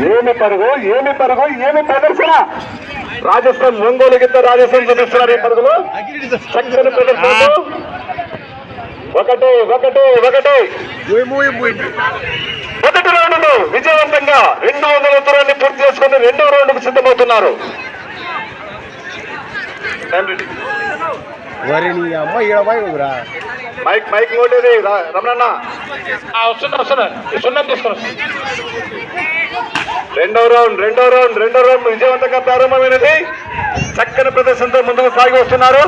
ఏమి పరుగు ఏమి పరుగు ఏమి ప్రదర్శన? రాజస్థాన్ ఒంగోలు గిద్ద రాజస్థాన్ చూపిస్తున్నారు ఈ పరుగులు. చక్కని ప్రదర్శన ఒకటి ఒకటి ఒకటి. మొదటి రౌండ్ విజయవంతంగా రెండు వందల దూరాన్ని పూర్తి చేసుకుని రెండవ రౌండ్కు సిద్ధమవుతున్నారు. రా మైక్ మైక్ నోటేది రమణన్న. వస్తున్నా వస్తున్నా. ఈ సున్నం రెండో రౌండ్ రెండో రౌండ్ రెండో రౌండ్ విజయవంతంగా ప్రారంభమైనది. చక్కని ప్రదర్శనతో ముందుకు సాగి వస్తున్నారు.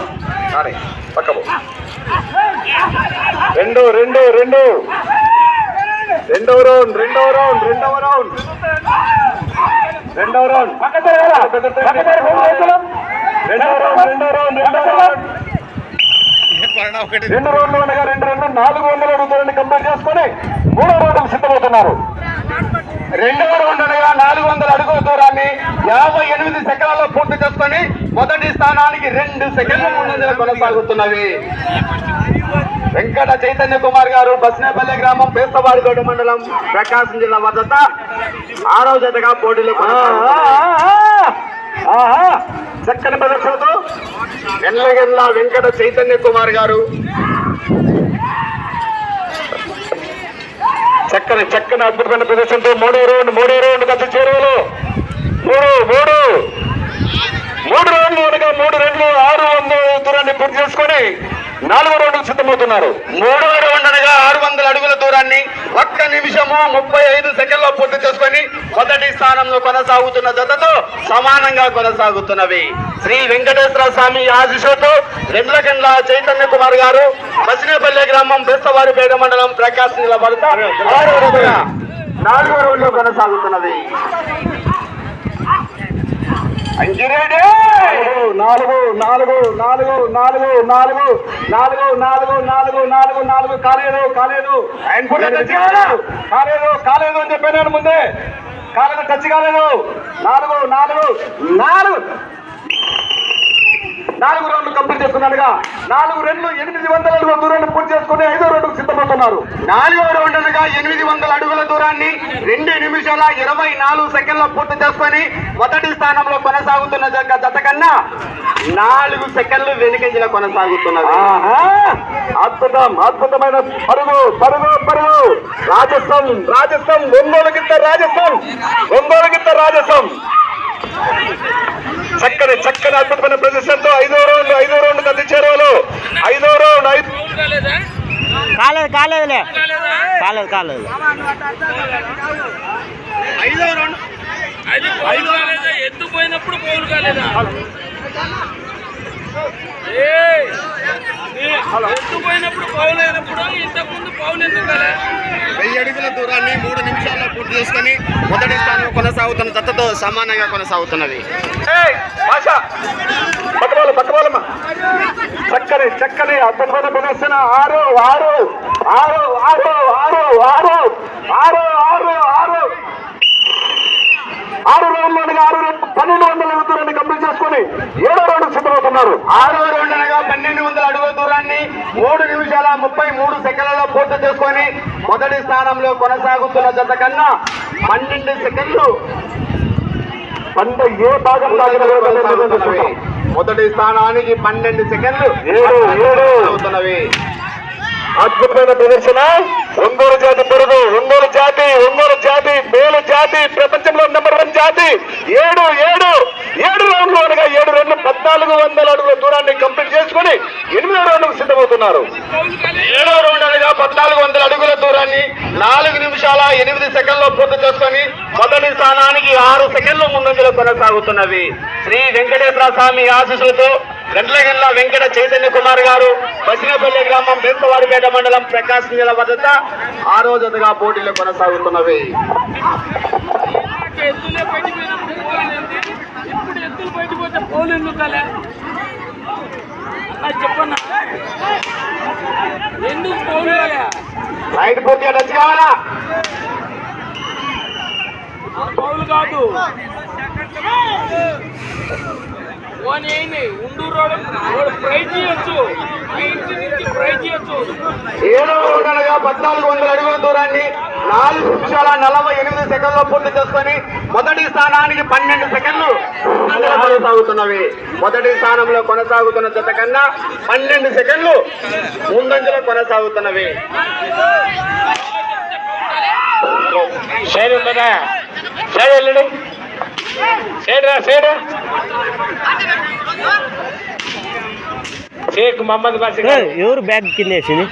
కానీ పక్కపు రెండు రెండు రెండు. రెండవ రౌండ్ రెండవ రౌండ్ రెండవ రౌండ్. రెండవ రౌండ్. రెండవ రౌండ్ రెండవ రౌండ్ రెండవ రౌండ్. రెండు రౌండ్లు అనగా రెండు రెండు నాలుగు వందల అడుగుతారని కంప్లీట్ చేసుకొని మూడో రౌండ్కు సిద్ధమవుతున్నారు రెండవ రౌండ్ అనగా నాలుగు వందల అడుగుల దూరాన్ని యాభై ఎనిమిది సెకండ్లలో పూర్తి చేసుకొని మొదటి స్థానానికి రెండు సెకండ్ల ముందంజల కొనసాగుతున్నవి. వెంకట చైతన్య కుమార్ గారు బస్నేపల్లి గ్రామం పేస్తవాడిగోడ మండలం ప్రకాశం జిల్లా వద్ద ఆరో జతగా పోటీలో ఆహా! చక్కని ప్రదర్శనతో ఎల్లగెల్ల వెంకట చైతన్య కుమార్ గారు చక్కని చక్కని అద్భుతమైన ప్రదర్శనతో మూడో రౌండ్ మూడో రౌండ్ గత చేరువలో మూడు మూడు. మూడు రౌండ్లు అనగా మూడు రెండు ఆరు వందల దూరాన్ని పూర్తి చేసుకొని నాలుగో రౌండ్కు సిద్ధమవుతున్నారు. మూడవ రౌండ్ అనగా ఆరు వందల అడుగుల దూరాన్ని ఒక్క నిమిషము ముప్పై ఐదు సెకండ్లో పూర్తి చేసుకొని మొదటి స్థానంలో కొనసాగుతున్న జతతో సమానంగా కొనసాగుతున్నవి. శ్రీ వెంకటేశ్వర స్వామి ఆశిషులతో రెండ్ల గండ్ల చైతన్య కుమార్ గారు బసినేపల్లి గ్రామం బెస్తవారిపేట మండలం ప్రకాశం జిల్లా పడతా ఆరవ రోజుగా కొనసాగుతున్నది నాలుగు నాలుగు నాలుగు నాలుగు నాలుగు నాలుగు నాలుగు నాలుగు నాలుగు నాలుగు కాలేదు కాలేదు? కాలేదు కాలేదు అని చెప్పాను ముందే కాలేదు టచ్ కాలేదు నాలుగు నాలుగు నాలుగు నాలుగు రౌండ్లు కంప్లీట్ చేసుకున్నాడుగా. నాలుగు రెండు ఎనిమిది వందల అడుగుల దూరాన్ని పూర్తి చేసుకుని ఐదో రౌండ్కు సిద్ధపడుతున్నారు నాలుగో రౌండ్ అనగా ఎనిమిది వందల అడుగుల దూరాన్ని రెండు నిమిషాల ఇరవై నాలుగు సెకండ్ల పూర్తి చేసుకొని మొదటి స్థానంలో కొనసాగుతున్న జత కన్నా నాలుగు సెకండ్లు వెనుకంజలో కొనసాగుతున్నారు అద్భుతం అద్భుతమైన పరుగు పరుగు పరుగు. రాజస్థాన్ రాజస్థాన్ ఒంగోలు గిత్త రాజస్థాన్ ఒంగోలు గిత్త రాజస్థాన్. చక్కని చక్కని అద్భుతమైన ప్రదర్శనతో ఐదో రౌండ్ ఐదో రౌండ్ గది చేరువలు ఐదో రౌండ్ ఐదు కాలేదు కాలేదులే. కాలేదు కాలేదు. ఐదో రౌండ్. ఎత్తు పోయినప్పుడు పౌలు కాలేదా? ఏయ్! ఏ, పోయినప్పుడు పౌలు అయినప్పుడు ఇంతకుముందు పౌలు ఎందుకు వెయ్యి అడుగుల దూరాన్ని మూడు నిమిషాల్లో పూర్తి చేసుకొని మొదటి స్థానం కొనసాగుతున్న జతతో సమానంగా కొనసాగుతున్నది. చక్కని చక్కని అద్భుతమైన ప్రదర్శన. ఆరు ఆరు ఆరు ఆరు ఆరు ఆరు ఆరు ఆరు ఆరు రౌండ్లు అనగా ఆరు రౌండ్ పన్నెండు వందల దూరాన్ని కంప్లీట్ చేసుకొని ఏడో రౌండ్ సిద్ధమవుతున్నారు ఆరో రౌండ్ అనగా పన్నెండు వందల అడుగుల దూరాన్ని మూడు నిమిషాల ముప్పై మూడు సెకండ్లలో పూర్తి చేసుకొని మొదటి స్థానంలో కొనసాగుతున్న జత కన్నా పన్నెండు సెకండ్లు పంట ఏ భాగం. మొదటి స్థానానికి పన్నెండు సెకండ్లు ఏడు, ఏడు. అవుతున్నవి అద్భుతమైన ప్రదర్శన ఒంగోలు జాతి పొరుగు ఒంగోలు జాతి ఒంగోలు జాతి మేలు జాతి ప్రపంచంలో నెంబర్ వన్ జాతి. ఏడు ఏడు ఏడు రౌండ్లు అనగా ఏడు రెండు పద్నాలుగు వందల అడుగుల దూరాన్ని కంప్లీట్ చేసుకుని ఎనిమిదో రౌండ్కు సిద్ధమవుతున్నారు. ఏడో రౌండ్ అనగా పద్నాలుగు వందల అడుగుల దూరాన్ని నాలుగు నిమిషాల ఎనిమిది సెకండ్లో పూర్తి చేసుకొని మొదటి స్థానానికి ఆరు సెకండ్లు ముందంజలో కొనసాగుతున్నవి. శ్రీ వెంకటేశ్వర స్వామి ఆశీస్సులతో గండ్లగండ్ల వెంకట చైతన్య కుమార్ గారు బసినపల్లి గ్రామం బెంతవారిపేట మండలం ప్రకాశం జిల్లా వద్ద ఆరో జతగా పోటీలు కొనసాగుతున్నవి. ఎందుకు కాదు. ఓన్ ఏంటి ఉండూరు వాడు ప్రైజ్ చేయొచ్చు. మా ఇంటి నుంచి ప్రైజ్ చేయొచ్చు. ఏడవ రౌండ్ అనగా పద్నాలుగు వందల అడుగుల దూరాన్ని నాలుగు నిమిషాల నలభై ఎనిమిది సెకండ్లో పూర్తి చేసుకొని మొదటి స్థానానికి పన్నెండు సెకండ్లు కొనసాగుతున్నవి. మొదటి స్థానంలో కొనసాగుతున్న జత కన్నా పన్నెండు సెకండ్లు ముందంజలో కొనసాగుతున్నవి. ఉందనా సైడ్ వెళ్ళండి. సైడ్ రా సైడ్ రా షేక్ మహమ్మద్ బాషి ఏయ్, ఎవరు బ్యాగ్ కింద వేసింది?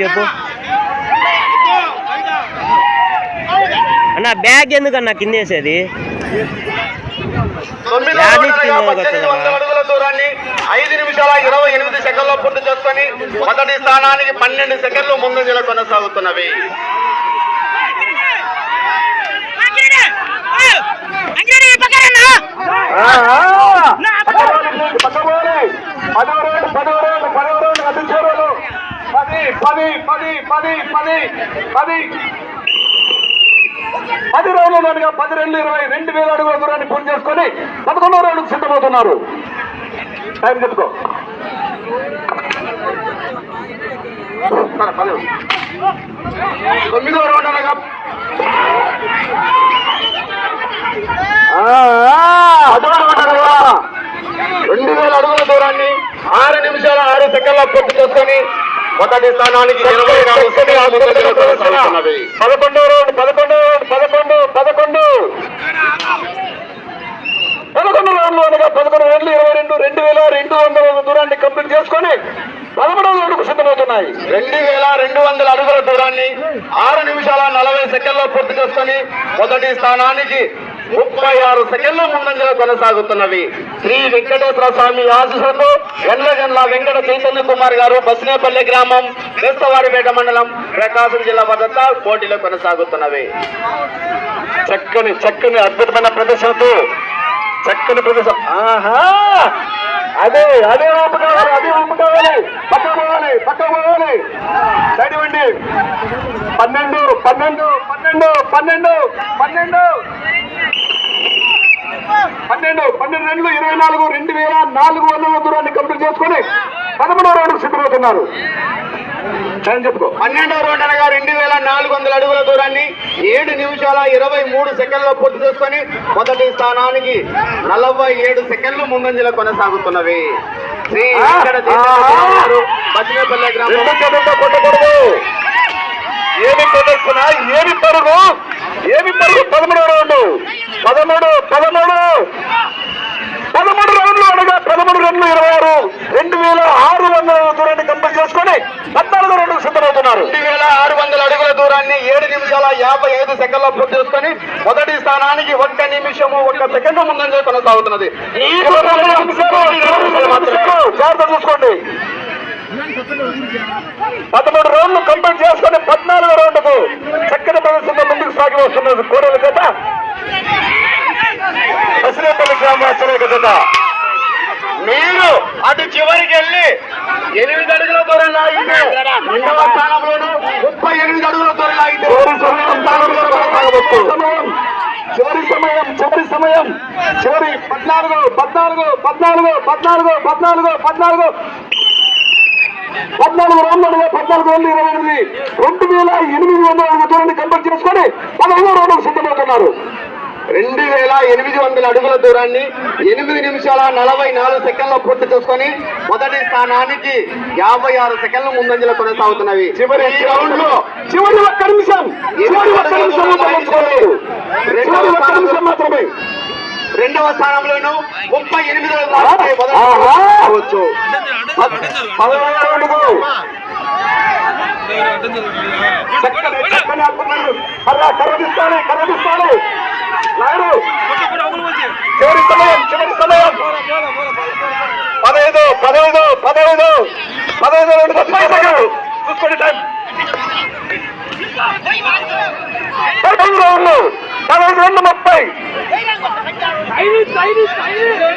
చెప్పు. అన్న బ్యాగ్ ఎందుకన్నా కింద వేసేది? తొమ్మిది అడుగుల దూరాన్ని ఐదు నిమిషాల ఇరవై ఎనిమిది సెకండ్లో పూర్తి చేసుకొని మొదటి స్థానానికి పన్నెండు సెకండ్లు ముందంజలో కొనసాగుతున్నవి పది పది పది పది పది పది పది రోజులుగా పది రెండు ఇరవై రెండు వేల అడుగుల దూరాన్ని పూర్తి చేసుకొని పదకొండవ రోజులకు సిద్ధమవుతున్నారు. టైం చెప్పుకో. తొమ్మిదో పది. తొమ్మిదవ అనగా రెండు వేల అడుగుల దూరాన్ని ఆరు నిమిషాల ఆరు సెకండ్ల పూర్తి చేసుకొని మొదటి స్థానానికి ఇరవై పదకొండు రౌండ్ పదకొండు రౌండ్ పదకొండు పదకొండు. పదకొండు రౌండ్లు అనగా పదకొండు రౌండ్లు ఇరవై రెండు రెండు వేల రెండు వందల దూరాన్ని కంప్లీట్ చేసుకొని పదకొండు రౌండ్కు సిద్ధమవుతున్నాయి. రెండు వేల రెండు వందల అడుగుల దూరాన్ని ఆరు నిమిషాల నలభై సెకండ్లో పూర్తి చేసుకొని మొదటి స్థానానికి ముప్పై ఆరు సెకండ్ల ముందంజలో కొనసాగుతున్నవి. శ్రీ వెంకటేశ్వర స్వామి ఆశీస్సులతో ఎండ్లగండ్ల వెంకట చైతన్య కుమార్ గారు బస్నేపల్లి గ్రామం బేస్తవారిపేట మండలం ప్రకాశం జిల్లా భద్రత పోటీలో కొనసాగుతున్నవి. చక్కని చక్కని అద్భుతమైన ప్రదర్శనతో చక్కని ప్రదర్శన ఆహా! అదే అదే ఊపు కావాలి అదే ఊపు కావాలి పక్క పోవాలి పక్క పోవాలి. సైడ్ పన్నెండు పన్నెండు పన్నెండు పన్నెండు పన్నెండు. పన్నెండు పన్నెండు రెండు ఇరవై నాలుగు రెండు వేల నాలుగు వందల దూరాన్ని కంప్లీట్ చేసుకొని పదమూడవ రౌండ్ సిద్ధమవుతున్నారు. చెప్పుకో. పన్నెండవ రౌండ్ అనగా రెండు వేల నాలుగు వందల అడుగుల దూరాన్ని ఏడు నిమిషాల ఇరవై మూడు సెకండ్లో పూర్తి చేసుకొని మొదటి స్థానానికి నలభై ఏడు సెకండ్లు ముందంజలో కొనసాగుతున్నవి. శ్రీ బస్నేపల్లి గ్రామం. కొట్టకూడదు. ఏమి ప్రదర్శన ఏమి పరుగు? ఏమి పరుగు? పదమూడు రౌండ్. పదమూడు పదమూడు. పదమూడు రౌండ్లు అనగా పదమూడు రెండు ఇరవై ఆరు. రెండు వేల ఆరు వందల దూరాన్ని కంప్లీట్ చేసుకొని పద్నాలుగు రౌండ్లు సిద్ధమవుతున్నారు రెండు వేల ఆరు వందల అడుగుల దూరాన్ని ఏడు నిమిషాల యాభై ఐదు సెకండ్లో పూర్తి చేసుకొని మొదటి స్థానానికి ఒక్క నిమిషము ఒక్క సెకండ్ ముందంజలో కొనసాగుతున్నది. జాగ్రత్త చూసుకోండి. పదమూడు రౌండ్లు కంప్లీట్ చేసుకొని పద్నాలుగు రౌండ్కు చక్కని ప్రదర్శన ముందుకు సాగి వస్తున్నది కోడల అచ్చరేక జత. మీరు అటు చివరికి వెళ్ళి ఎనిమిది అడుగుల దూరం లాగితే రెండవ స్థానంలోను చివరి సమయం చివరి సమయం. చివరి పద్నాలుగు పద్నాలుగు పద్నాలుగు పద్నాలుగు పద్నాలుగు పద్నాలుగు. పద్నాలుగు రౌండ్లుగా పద్నాలుగు రెండు ఇరవై ఎనిమిది. రెండు వేల ఎనిమిది వందల అడుగు దూరాన్ని కంప్లీట్ చేసుకొని పదహైదు రౌండ్లకు సిద్ధమవుతున్నారు. రెండు వేల ఎనిమిది వందల అడుగుల దూరాన్ని ఎనిమిది నిమిషాల నలభై నాలుగు సెకండ్ల పూర్తి చేసుకొని మొదటి స్థానానికి యాభై ఆరు సెకండ్ల ముందంజలో కొనసాగుతున్నవి. చివరి రౌండ్లో చివరి ఒక్క నిమిషం. చివరి ఒక్క నిమిషం ఒక్క మాత్రమే. రెండవ స్థానంలోను ముప్పై ఎనిమిది చక్కని చక్కని కర్ర కర్రదిస్తాడు కర్రదిస్తాడు నాయుడు! చివరి సమయం చివరి సమయం. పదహైదు పదహైదు పదహైదు. పదహైదు రెండు సెకండ్లు. చూసుకోండి టైం. పదహైదు రౌండ్లు. పదహైదు రెండు ముప్పై.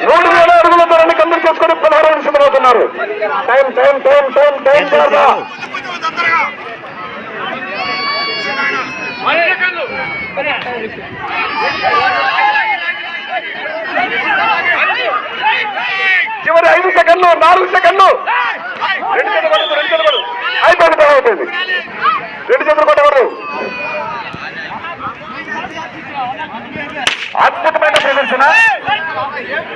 మూడు వేల అడుగుల దూరాన్ని కంప్లీట్ చేసుకొని పదహారు సిద్ధమవుతున్నారు time time time time time చివరి ఐదు సెకండ్లు నాలుగు సెకండ్లు. రెండు సెకండ్లు రెండు సెకండ్లు అయిపోయింది టైం అయిపోయింది. రెండు చేతులు కొట్టకూడదు అద్భుతమైన ప్రదర్శన.